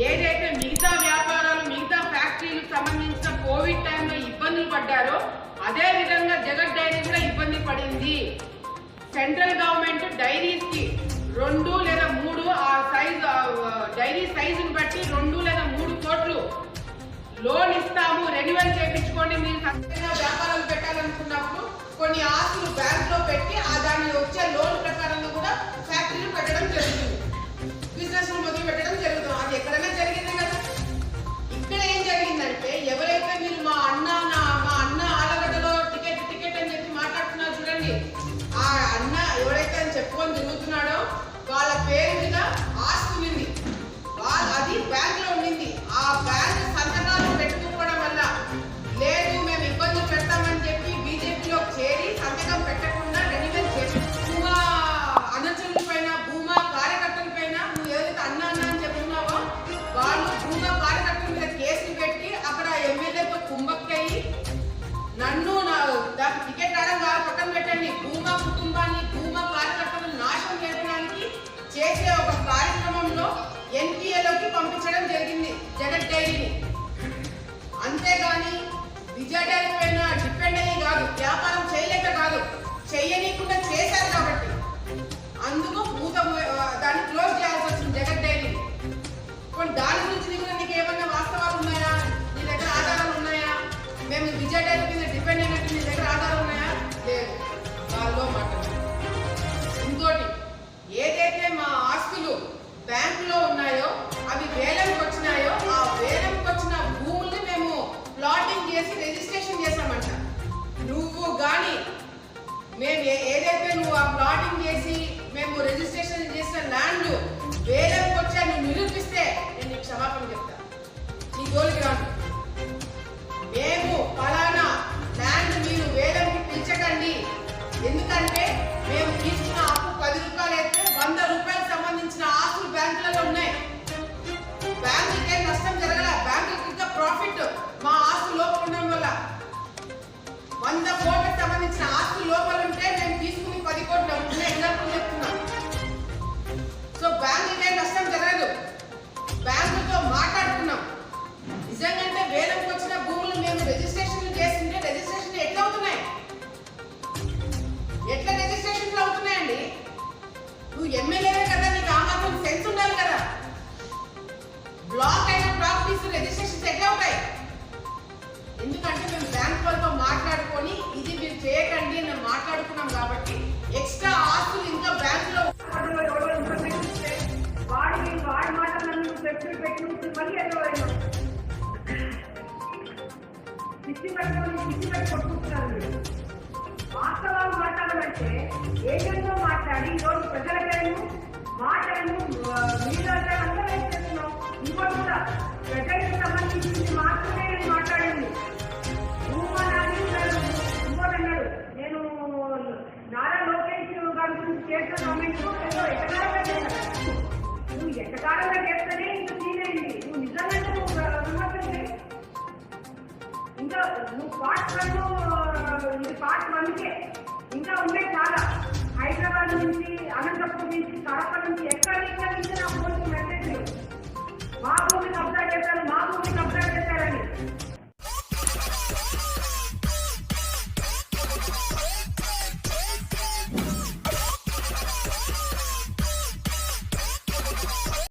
ఏదైతే మిగతా వ్యాపారాలు మిగతా ఫ్యాక్టరీలకు సంబంధించిన కోవిడ్ టైంలో ఇబ్బందులు పడ్డారో అదే విధంగా జగత్ డైరీ కూడా ఇబ్బంది పడింది. సెంట్రల్ గవర్నమెంట్ డైరీస్కి రెండు లేదా మూడు ఆ సైజ్ డైరీ సైజుని బట్టి రెండు లేదా మూడు కోట్లు లోన్ ఇస్తాము రెన్యువల్ చేయించుకోండి మీరు ఖచ్చితంగా వ్యాపారాలు పెట్టాలనుకున్నప్పుడు కొన్ని ఆస్తులు బ్యాంక్లో పెట్టి ఆ దాన్ని వచ్చే లోన్ Second. ప్లాటింగ్ చేసి మేము రిజిస్ట్రేషన్ చేసిన ల్యాండ్ వేలంకి వచ్చా నువ్వు నిరూపిస్తే నేను నీకు క్షమాపణ చెప్తా. నీ జోలికి రాను. మేము ఫలానా ల్యాండ్ మీరు వేలంకి పిలిచకండి ఎందుకంటే మేము తీసుకున్న అప్పు పది రూపాయలు అయితే వంద రూపాయలకు సంబంధించిన ఆస్తులు బ్యాంకులలో ఉన్నాయి. బ్యాంకుకి ఏం నష్టం జరగల? బ్యాంకులకి ఇంకా ప్రాఫిట్ మా ఆస్తు లోపల ఉండడం వల్ల. వంద పిచ్చి పెట్టుకొని పిచ్చి పెట్టి వాస్తవాలు మాట్లాడాలంటే ఏజెంట్తో మాట్లాడి ఈరోజు ప్రజలకేమో మాటలను మీడియా అందరూ ఏం చేస్తున్నాం ఇంకోటి కూడా ప్రజలకు సంబంధించింది మాత్రమే నేను మాట్లాడింది ఇంకోటి అన్నాడు నేను నారా లోకేష్ గారి గురించి చేసిన కామెంట్ ఎక్కడ నువ్వు ఎక్కడ చేస్తాను పార్ట్ వన్ ఇది పార్ట్ వన్కే ఇంకా ఉన్నాయి చాలా. హైదరాబాద్ నుంచి అనంతపురం నుంచి కడప నుంచి ఎక్కడ ఎక్కడ నుంచి